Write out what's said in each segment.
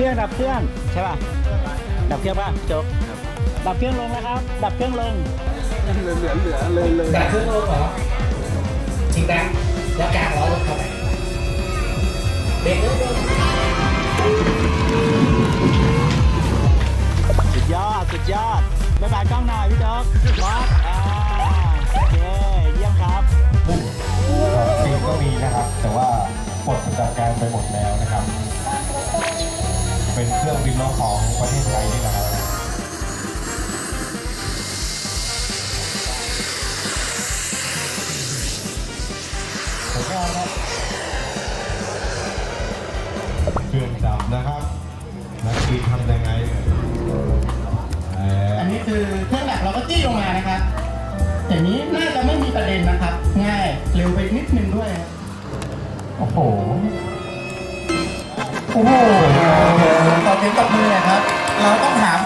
เครื่องดับเครื่องใช่ป่ะดับเครื่องป่ะโจ๊กดับเครื่องลงนะครับ ดับเครื่องลงแต่เครื่องลงเหรอจริงนะแล้วกลางล้อรถเข้าไปเบรกเลยสุดยอดสุดยอดบ๊ายบายกล้องหน่อยพี่โจ๊กบอสอ่าโอเคเยี่ยมครับฟิล์มก็มีนะครับ แต่ว่าปลดประจำการไปหมดแล้วนะครับ เป็นเครื่องบินล้อของประเทศไทยนี่นะครับ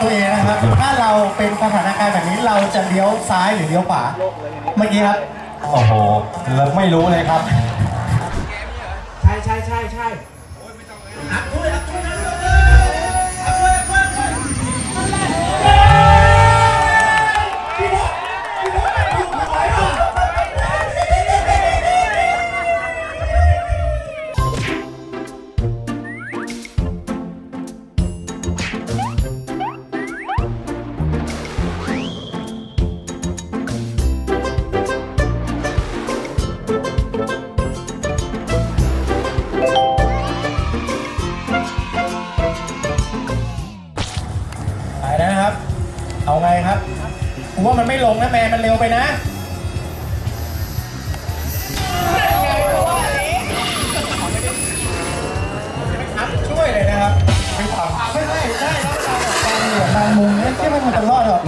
ต้องถามตัวเองนะครับ ถ้าเราเป็นสถานการณ์แบบนี้เราจะเลี้ยวซ้ายหรือเลี้ยวขวา เมื่อกี้ครับ โอ้โหแล้วไม่รู้เลยครับ ใช่ใช่ใช่ใช่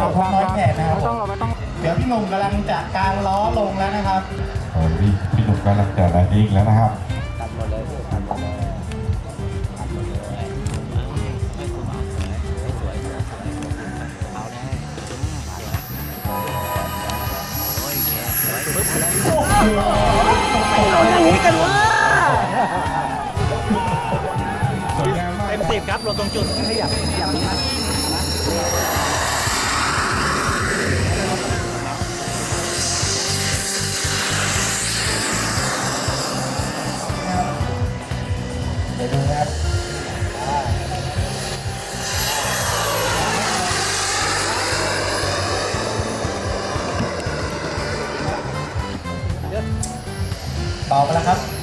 จะรอดหรอกเราน้อยแขนนะครับเดี๋ยวพี่หนุ่มกำลังจะกางล้อลงแล้วนะครับโอ้พี่พี่หนุ่มกำลังจะแลนดิ้งแล้วนะครับสวยงามมากเต็มสิบครับลงตรงจุดขยับขยับนะ ต่อไปแล้วครับ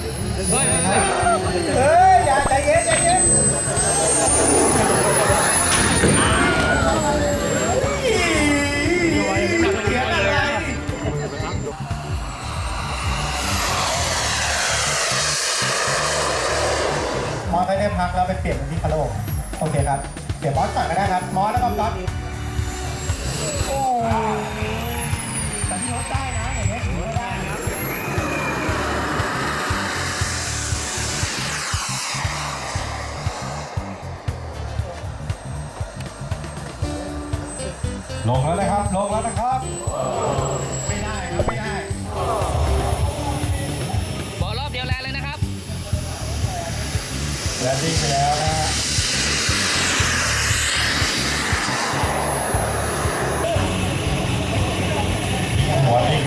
ลงแล้วนะครับ ลงแล้วนะครับ ไม่ได้ครับไม่ได้บอกรอบเดียวแลนเลยนะครับ แลนดิ้งไปแล้วนะฮะ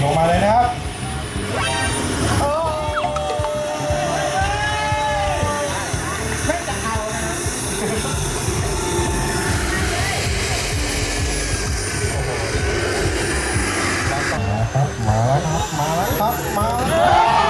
ลงมาเลยนะครับ มาแล้วครับ มาแล้วครับ มาแล้ว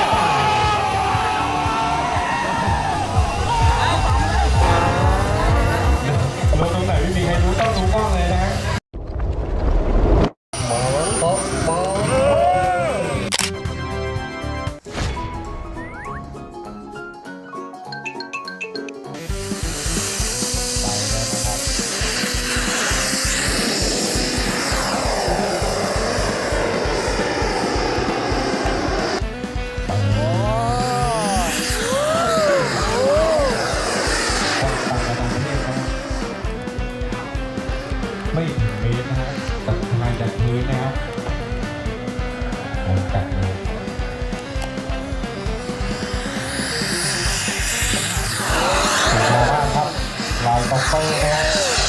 กเตอร์นะฮะตามแล้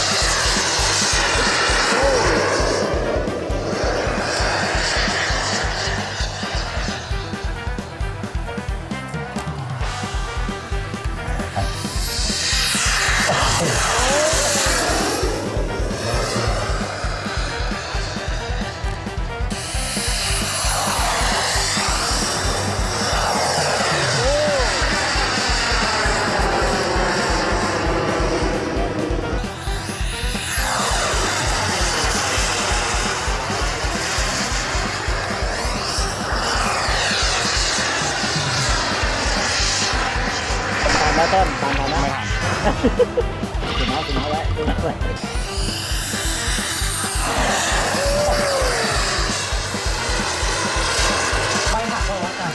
ต้มตามทันนะไม่ทันถึงน้อยถึงน้อยไว้ถึงน้อยไว้ไปหักเราวัดกัน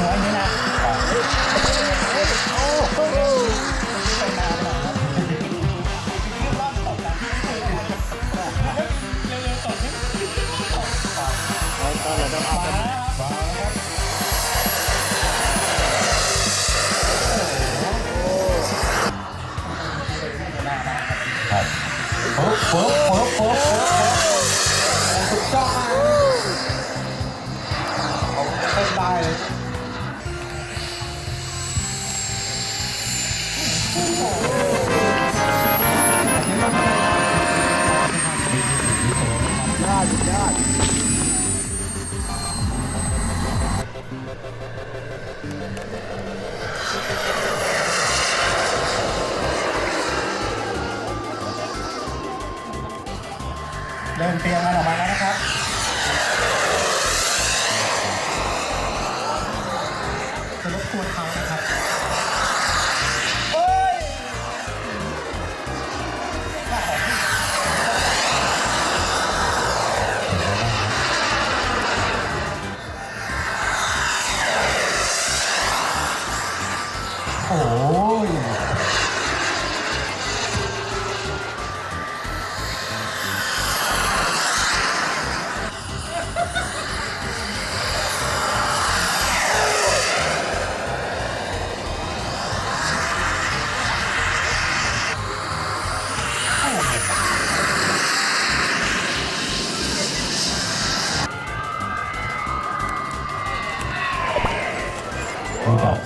น้อยนี้นะโอ้โหไปนานหน่อยครับรอบตกนะเร็วๆตกนี่ไว้ต้นเราต้องเอามาแล้วครับมา เริ่มเตรียมกันออกมาแล้วนะครับ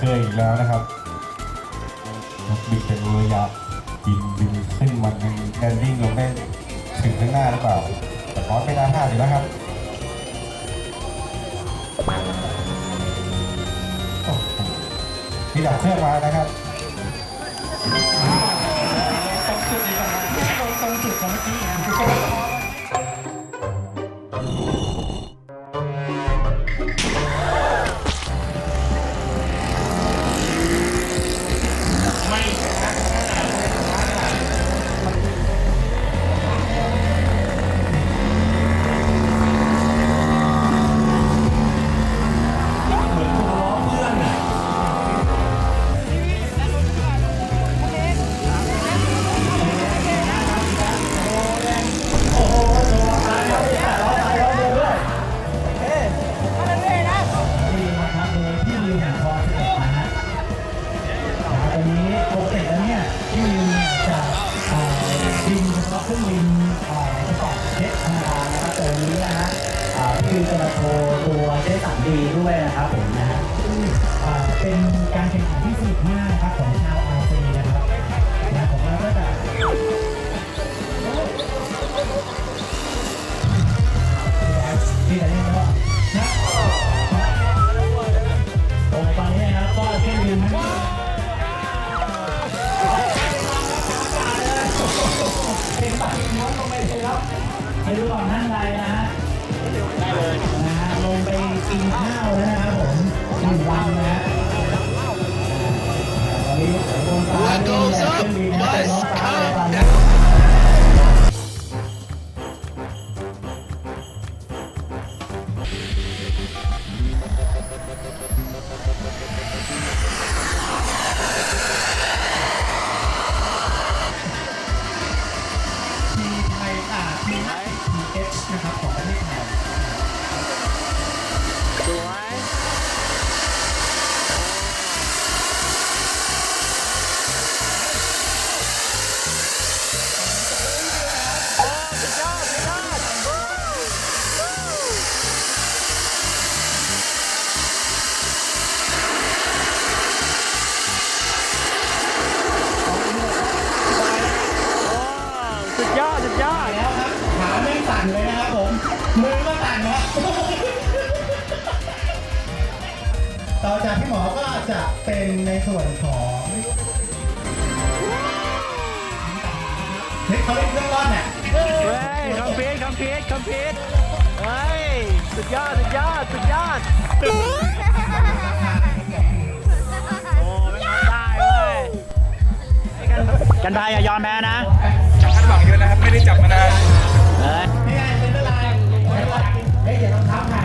เครื่องอีกแล้วนะครับนกบินเป็นระยะบินบินขึ้นมันแอนดิ้งลงได้ถึงข้างหน้าหรือเปล่า แต่ร้อนไม่น่าพลาดอยู่แล้วครับที่ดับเครื่องมานะครับ เฮ้ยเขาเล่นเครื่องร่อนเยเฮ้ยคอมพิวต์คอมพิวต์คอมพิวต์เฮ้ยสุดยอดสุดยอดสุดยอดโอ้ไม่ได้เว้ยไอ้กันไทยอย่ยอมแพ้นะคาดหวังเยอะนะครับ ไม่ได้จับมานานเฮ้ช่เวลาเฮ้เดี๋ยวต้องทับหน่อย